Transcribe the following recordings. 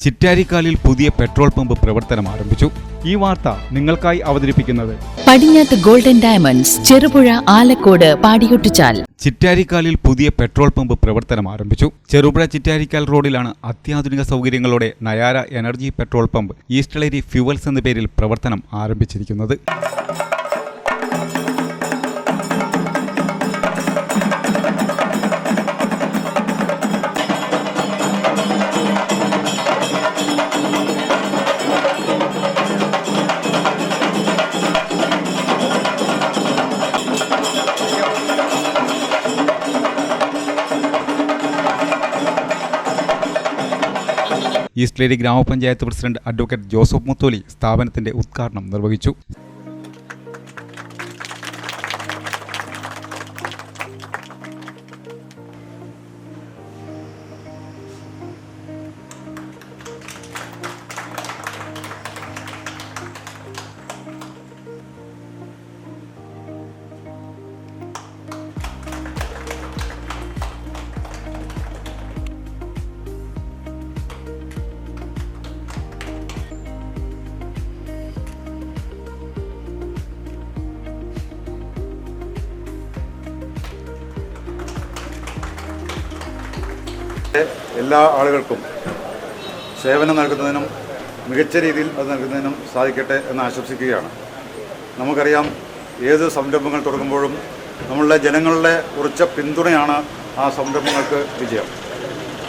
ചിറ്റാരിക്കാലിൽ പുതിയ petrol pump പ്രവർത്തനം ആരംഭിച്ചു. ഈ വാർത്ത നിങ്ങൾക്കായി അവതരിപ്പിക്കുന്നത് പടിഞ്ഞാത്ത് ഗോൾഡൻ ഡയമണ്ട്സ് ചെറുപുഴ ആലക്കോട് പാടിയൊട്ടിച്ചാൽ. ചിറ്റാരിക്കാലിൽ പുതിയ പെട്രോൾ പമ്പ് പ്രവർത്തനം ആരംഭിച്ചു. ചെറുപുഴ ചിറ്റാരിക്കാൽ റോഡിലാണ് അത്യാധുനിക സൗകര്യങ്ങളോടെ നയാര എനർജി പെട്രോൾ പമ്പ് ഈസ്റ്റ്ലേരി ഫ്യൂവൽസ് എന്ന പേരിൽ പ്രവർത്തനം ആരംഭിച്ചിരിക്കുന്നത്. ഈസ്റ്റ്ലേരി ഗ്രാമപഞ്ചായത്ത് പ്രസിഡന്റ് അഡ്വക്കേറ്റ് ജോസഫ് മുത്തോലി സ്ഥാപനത്തിന്റെ ഉദ്ഘാടനം നിർവഹിച്ചു എല്ലാ ആളുകൾക്കും സേവനം നൽകുന്നതിനും മികച്ച രീതിയിൽ അത് നൽകുന്നതിനും സാധിക്കട്ടെ എന്ന് ആശംസിക്കുകയാണ്. നമുക്കറിയാം ഏത് സംരംഭങ്ങൾ തുടങ്ങുമ്പോഴും നമ്മളുടെ ജനങ്ങളുടെ ഉറച്ച പിന്തുണയാണ് ആ സംരംഭങ്ങൾക്ക് വിജയം.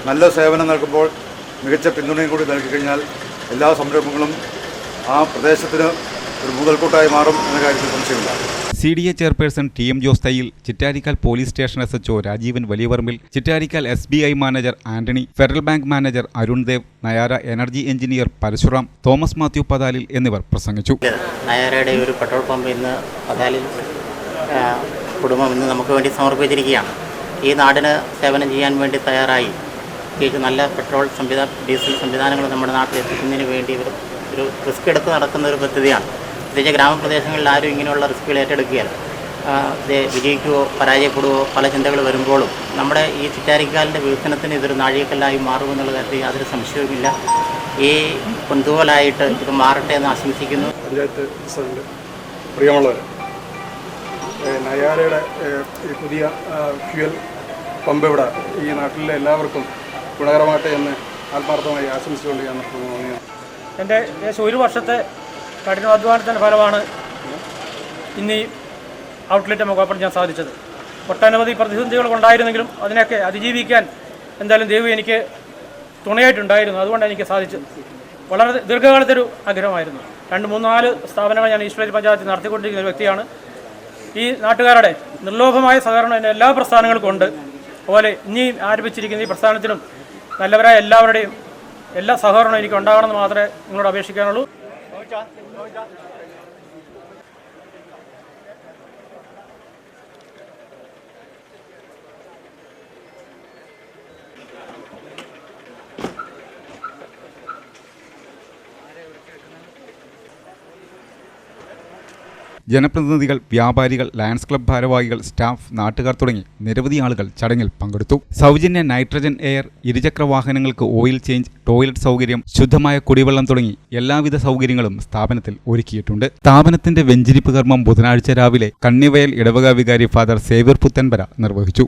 നല്ല സേവനം നൽകുമ്പോൾ മികച്ച പിന്തുണയും കൂടി നൽകി കഴിഞ്ഞാൽ എല്ലാ സംരംഭങ്ങളും ആ പ്രദേശത്തിന് ഒരു മുതൽക്കൂട്ടായി മാറും എന്ന കാര്യത്തിൽ സംശയമില്ല. C D A chairperson T M Jose Thayyil Chittarikkal police station S H O Rajeevan Valiyavarmmil Chittarikkal S B I manager Antony Federal Bank manager Arun Dev Nayara Energy engineer Parashuram Thomas Mathew Pathalil എന്നിവർ പ്രസംഗിച്ചു. നയാരയുടെ ഒരു petrol pump ഇന്ന് പതാലിൽ കുടുംബം ഇന്ന് നമുക്ക് വേണ്ടി സമർപ്പിച്ചിരിക്കുകയാണ്. ഈ നാടിന് സേവനം ചെയ്യാൻ വേണ്ടി തയ്യാറായി. പ്രത്യേകിച്ച് നല്ല പെട്രോൾ സംവിധാനം ഡീസൽ സംവിധാനങ്ങൾ നമ്മുടെ നാട്ടിൽ എത്തിക്കുന്നതിന് വേണ്ടി ഒരു റിസ്ക് എടുത്ത് നടക്കുന്ന ഒരു പദ്ധതിയാണ്. പ്രത്യേകിച്ച് ഗ്രാമപ്രദേശങ്ങളിൽ ആരും ഇങ്ങനെയുള്ള റിസ്കുകൾ ഏറ്റെടുക്കുകയല്ല. ഇത് വിജയിക്കുവോ പരാജയപ്പെടുവോ പല ചിന്തകൾ വരുമ്പോഴും നമ്മുടെ ഈ ചിറ്റാരിക്കാലിന്റെ വികസനത്തിന് ഇതൊരു നാഴികക്കല്ലായി മാറുമെന്നുള്ള കാര്യത്തിൽ യാതൊരു സംശയവുമില്ല. ഈ പൊന്തൂവലായിട്ട് ഇത് മാറട്ടെ എന്ന് ആശംസിക്കുന്നു. പഞ്ചായത്ത് പ്രസിഡന്റ് പ്രിയമുള്ളവർ നയാരയുടെ ഈ പുതിയ ഫ്യൂൽ ഫ്യൂവൽ പമ്പ് ഇവിടെ ഈ നാട്ടിലെ എല്ലാവർക്കും ഗുണകരമാകട്ടെ എന്ന് ആത്മാർത്ഥമായി ആശംസിച്ചുകൊണ്ട് ഞാൻ എന്റെ ഏകദേശം ഒരു വർഷത്തെ കഠിനാധ്വാനത്തിന്റെ ഫലമാണ് ഇന്ന് ഈ ഔട്ട്ലെറ്റ് നമുക്ക് ഓപ്പൺ ചെയ്യാൻ സാധിച്ചത്. ഒട്ടനവധി പ്രതിസന്ധികൾ ഉണ്ടായിരുന്നെങ്കിലും അതിനെയൊക്കെ അതിജീവിക്കാൻ എന്തായാലും ദൈവം എനിക്ക് തുണയായിട്ടുണ്ടായിരുന്നു. അതുകൊണ്ടാണ് എനിക്ക് സാധിച്ചത്. വളരെ ദീർഘകാലത്തൊരു ആഗ്രഹമായിരുന്നു. രണ്ട് മൂന്ന് നാല് സ്ഥാപനങ്ങൾ ഞാൻ ഈശ്വരി പഞ്ചായത്തിൽ നടത്തിക്കൊണ്ടിരിക്കുന്ന ഒരു വ്യക്തിയാണ്. ഈ നാട്ടുകാരുടെ നിർലോഭമായ സഹകരണം എന്റെ എല്ലാ പ്രസ്ഥാനങ്ങൾക്കും ഉണ്ട്. അതുപോലെ ഇനി ആരംഭിച്ചിരിക്കുന്ന ഈ പ്രസ്ഥാനത്തിനും നല്ലവരായ എല്ലാവരുടെയും എല്ലാ സഹകരണവും എനിക്ക് ഉണ്ടാകണമെന്ന് മാത്രമേ നിങ്ങളോട് അപേക്ഷിക്കാനുള്ളൂ. Hocam, hocam. ജനപ്രതിനിധികൾ വ്യാപാരികൾ ലയൺസ് ക്ലബ് ഭാരവാഹികൾ സ്റ്റാഫ് നാട്ടുകാർ തുടങ്ങി നിരവധി ആളുകൾ ചടങ്ങിൽ പങ്കെടുത്തു. സൗജന്യ നൈട്രജൻ എയർ ഇരുചക്ര വാഹനങ്ങൾക്ക് ഓയിൽ ചേഞ്ച് ടോയ്ലറ്റ് സൗകര്യം ശുദ്ധമായ കുടിവെള്ളം തുടങ്ങി എല്ലാവിധ സൗകര്യങ്ങളും സ്ഥാപനത്തിൽ ഒരുക്കിയിട്ടുണ്ട്. സ്ഥാപനത്തിന്റെ വെഞ്ചിരിപ്പ് കർമ്മം ബുധനാഴ്ച രാവിലെ കണ്ണിവയൽ ഇടവക വികാരി ഫാദർ സേവ്യർ പുത്തൻപര നിർവഹിച്ചു.